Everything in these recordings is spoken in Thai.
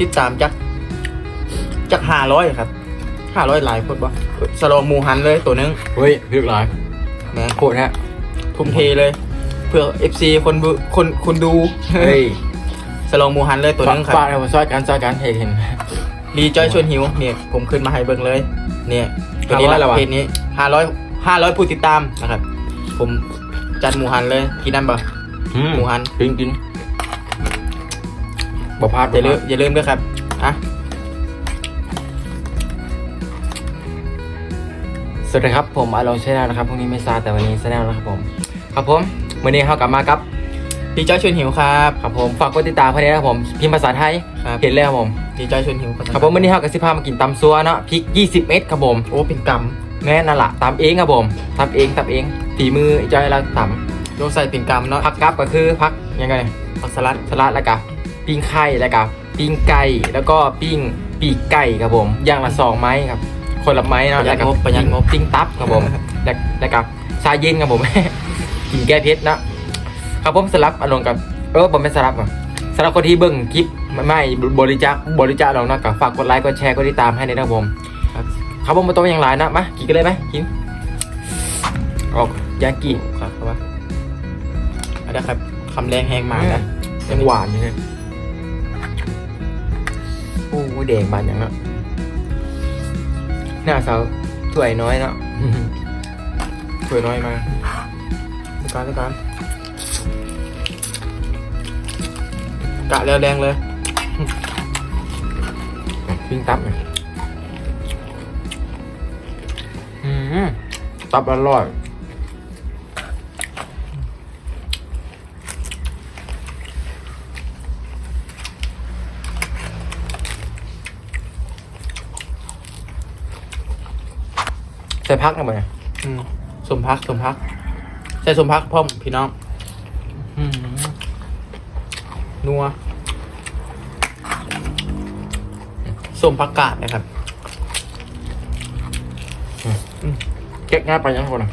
ติดตามจากจากห้าร้อยครับห้าร้อยหลายคนบ่สโลหมูหันเลยตัวหนึงเฮ้ยพี่หลายนะโคตรฮะทุ่มเทเลย เพื่อ FC คนดูคนคนดูเฮ้ยสโลหมูหันเลยตัวหนึงครัฝาบกให้ผมซอยกันซอยกันเห็นเห็นรีจอยชวนหิวเนี่ยผมขึ้นมาให้เบิ่งเลย เนี่ยตัวนี้500แล้ละววะเพจนี้ห้าร้อยห้าร้อยผู้ติดตามนะครับ ผมจัดหมูหันเลยกินนั่นปะอืมหมูหันกินกิน บ่พลาดอย่าลืมอย่าลืมด้วยครับอะสวัสดีครับผมอาลงชาแนลนะครับพรุ่งนี้ไม่ซาแต่วันนี้ชาแนลนะครับผมครับผมวันนี้เข้ากลับมากับรีจอยชวนหิวครับครับผมฝากกดติดตามเพื่อนด้วยนะครับผมพิมพ์ภาษาไทยครับเห็นแล้วครับผมรีจอยชวนหิวครับผมวันนี้เข้ากับสิพามากินตำซัวเนาะพริก 20 เม็ดครับผมโอ้เป็นกรรมแม่นั่นแหละตำเองครับผมทำเองทำเองฝีมือจอยเราตโยใส่เป็นกรรมเนาะำพักกับก็คือพักยังไงผักสลัดสลัดแล้วก็ ปิ้งไข่แล้วก็ปิ้งไก่แล้วก็ปิ้งปีกไก่ครับผมอย่างละสองไม้ครับ คนละไม้เนาะประหยัแล้ดวก็งบประหยัดงบปิ้งตับครับผมแล้วแล้วก็ชาเย็นครับผมกินแก้เผ็ดนะครับผมสลับอารมณ์กับเออผมเป็นสลับอะสำหรับคนที่เบิ่งคลิปไม่ไม่บริจาคบริจาคเราเนาะก็ฝากกดไลค์กดแชร์กดติดตามให้ในนะครับผมครับครับผมมาต้องอย่างไรนะมากินกันเลยไหมกินออกยากิครับครับว่าเอาได้ครับคำแรงแห้งมากนะยังหวานอยู่เลย โอ้ยแดงบานอย่างเนาะหน้าสาวถ้วยน้อยเนาะสวยน้อยมาสการสการกะแล้วแรงเลยปิ้งตับอืมตับอร่อย ใส่พักหน่อยไหมอืมสมพักสมพัก ใส่สมพักพ่อมพี่น้องอืมนัวสมพักกาดนะครับเก๊กง่ายไปยังคนอะ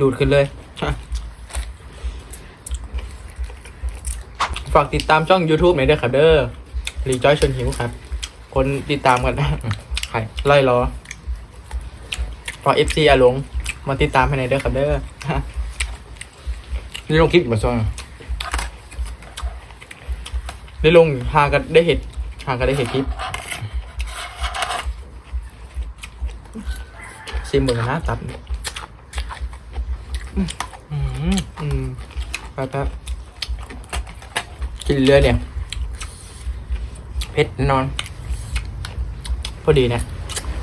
ดูดขึ้นเลย ฝากติดตามช่อง YouTube หน่อยด้วยครับเด้อ รีจอยชวนหิวครับ คนติดตามกันใครไล่รอพอ FC อาหลง มาติดตามให้หน่อยเด้อครับเด้อนี่ลงคลิปมาซ่อนได้ลงหากันได้เห็ดหากันได้เห็ดคลิปซิมเบิ่งนะตับอืมอืมแป๊บกินเรือเนี่ย เผ็ดแน่นอนๆพอดีนะ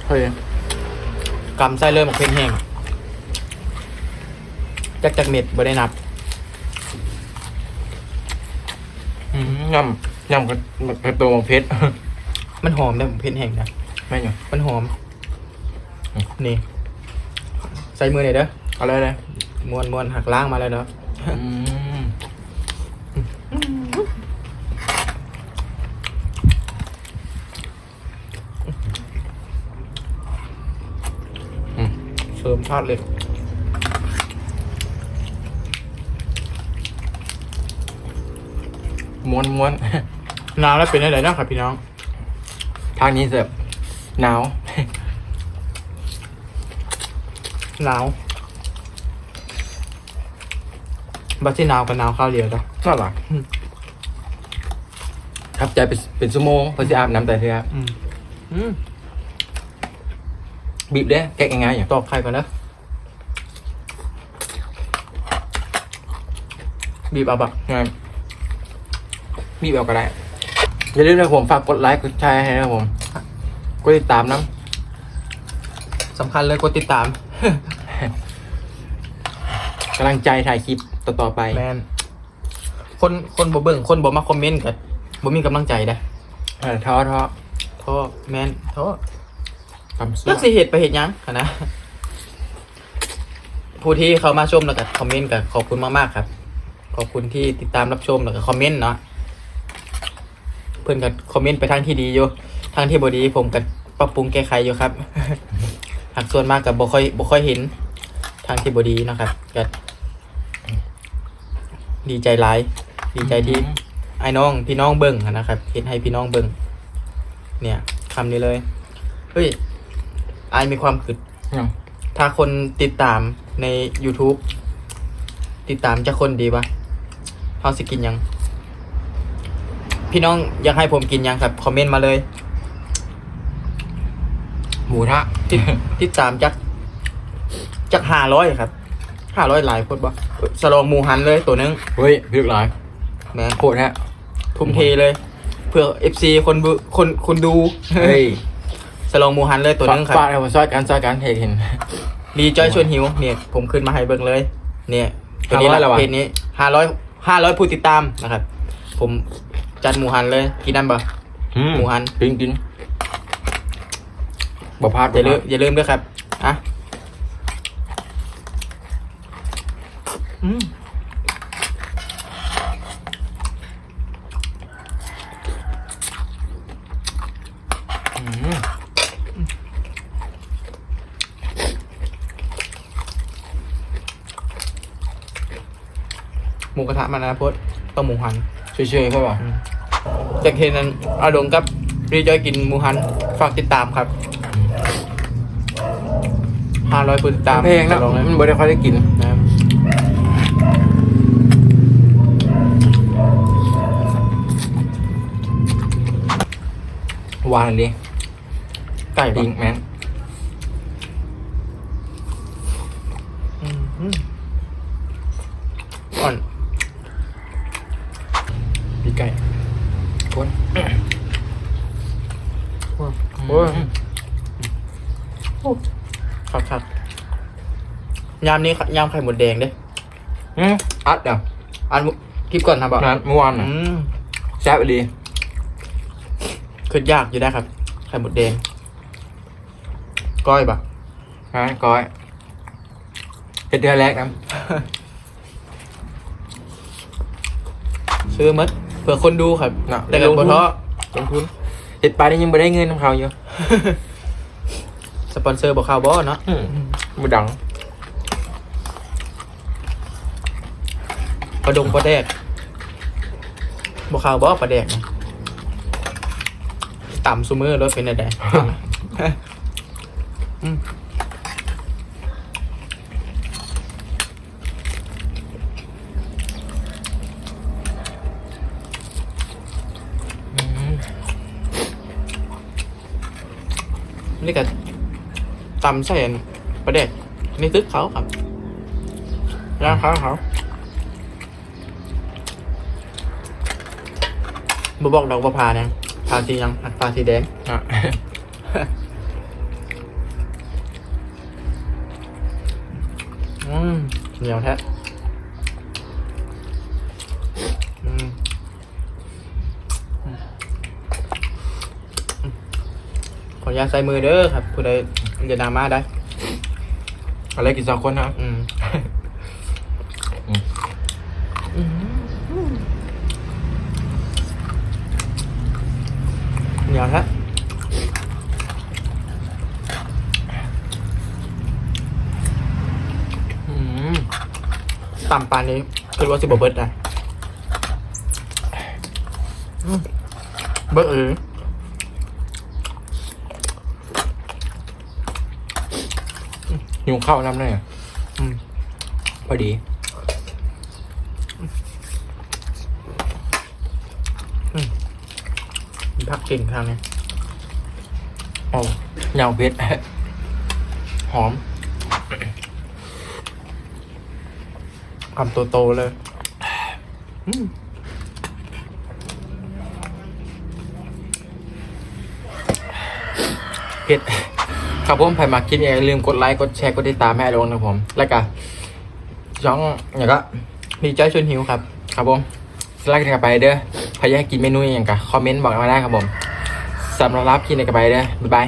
เฮ้ยกำไส้เริ่มออกเพนแห้งจักจักเม็ดบ่ได้นับอืมยำยำกระกระตัวของเพชรมันหอมได้ผมเพนแห้งนะไม่อยู่มันหอมอืมนี่ ใส่มือหน่อยเด้อเอาเลยเลยม้วนม้วนหักล้างมาแล้วเนาะ อืมอืม เสริมทอดเลยม้วนม้วนหนาวแล้วเป็นอะไรนะครับพี่น้อง ทางนี้เสิร์ฟหนาว หนาวบัดที่หนาวกับหนาวข้าวเดียวเนาะน่ารักอืมครับใจเป็นเป็นชั่วโมงเพอจะอาบน้ำแต่เธออืมอืม บีบเด้แกะง่ายๆอย่างตอบใครก่อนนะบีบเอาบักง่ายบีบเอาก็ได้อย่าลืมนะครับผมฝากกดไลค์กดแชร์ให้นะครับผมกดติดตามน้สำคัญเลยกดติดตามำกำลังใจถ่ายคลิปต่อๆไปแมนคนคนบ่เบิ่งคนบ่มาคอมเมนต์กันบ่มีกำลังใจนะเออท้อท้อท้อแมนท้อทำสู้เลือกสิเหตุไปเหตุหยังคะนะผู้ที่เขามาชมแล้วก็คอมเมนต์กับขอบคุณมากๆครับ ขอบคุณที่ติดตามรับชมแล้วก็คอมเมนต์เนาะเพื่อนก็คอมเมนต์ไปทางที่ดีอยู่ทางที่บ่ดีผมก็ปรับปรุงแก้ไขอยู่ครับหากส่วนมากกับบ่ค่อยบ่ค่อยเห็นทางที่บ่ดีเนาะครับก็ดีใจหลาย ดีใจที่ไอ้น้องพี่น้องเบิ่งอะนะครับเห็นให้พี่น้องเบิ่งเนี่ยคำนี้เลยเฮ้ย ไอายมีความคิดยังถ้าคนติดตามใน YouTube ติดตามจะคนดีปะเฮาสิกินหยัง พี่น้องอยากให้ผมกินหยังครับคอมเมนต์มาเลย หมูทะติด ติดตามจักจักห้าร้อยครับห้าร้อยหลายคนบ่สลองหมูหันเลยตัวหนึงเฮ้ยพี่ลูกหลายแหม่โคตรฮะทุ่มเทเลย เพื่อ FC คนบุคนคนดู เฮ้ย สลองหมูหันเลยตัวหนึงครับฝากเอาซอยกันซอยกันเห็นเห็นรีจอยชวนหิวเนี่ยผมขึ้นมาให้เบิ่งเลย เนี่ยตัวนี้500แล้วละวะเพจนี้ห้าร้อยห้าร้อยผู้ติดตามนะครับ ผมจัดหมูหันเลยกินนั่นปะหมูหันกินกินบ่พลาดอย่าลืมอย่าลืมด้วยครับอะอืม มูกระทะมานะพดต้องหมูหันเฉยๆใช่ป่ะจากเห็นนั้นอาดงกับรีจอยกินหมูหันฝากติดตามครับห้าร้อยผู้ติดตามเพลงนะลองเลยมันบ่ได้ค่อยได้กินนะครับหวานดิไก่จริปะงแม่น อืมอืมอ่อน พี่ไก่คน โอ้ย ครับครับยามนี้ยามไข่หมดแดงเด้อืมอัดเดี๋ยวอันคลิปก่อนนะบอกนั้นเมื่อวานน่ะอืมแซ่บดีคือยากอยู่ได้ครับ ไข่หมดแดง ก้อยปะฮะก้อยเป็นเดือนแรกนะซื้อมัดเผื่อคนดูครับน่ะแต่กันบ่ท้อลงทุนเห็ดไปนี่ยังไม่ได้เงินของเขาอยู่ สปอนเซอร์บอกข่าวบอเนาะอืมมือดังปลาดงปลาแดกบอกข่าวบอปลาแดกนะต่ำซูมือรถเป็นอะไร อืม นี่ก็ตำใส่อันปลาแดกนี่ตึกเขาครับย่างเขาเขาบบอกดอกบัวพาเนี่ยพาสียังหักพาสีแดงอะอืมเหนียวแท้ ออนุญาตใส่มือเด้อครับผู้ใดจะนามาได้อะไรกินสองคนนะอืมอืมอืมเหนียวแท้อืมต่ำปานนี้คือว่าสิบเบิร์ดได้อืมเบิร์ดเออ ยุงเข้าน้ำได้เหรออืมพอดีมีพักเก่งทางนี้โอ้เหงาเพชรหอมคำโตๆเลยอืมเพชร ครับผมใครมากินอย่าลืมกดไลค์กดแชร์กดติดตามให้ลงนะครับผม แล้วก็ช่องอย่างก็มีใจชวนหิวครับ ครับผมสไลด์กันไปเด้อพยายามกินเมนูอย่างกะคอมเมนต์บอกมาได้ครับผมสำหรับรับกินกันไปเด้อบ๊ายบาย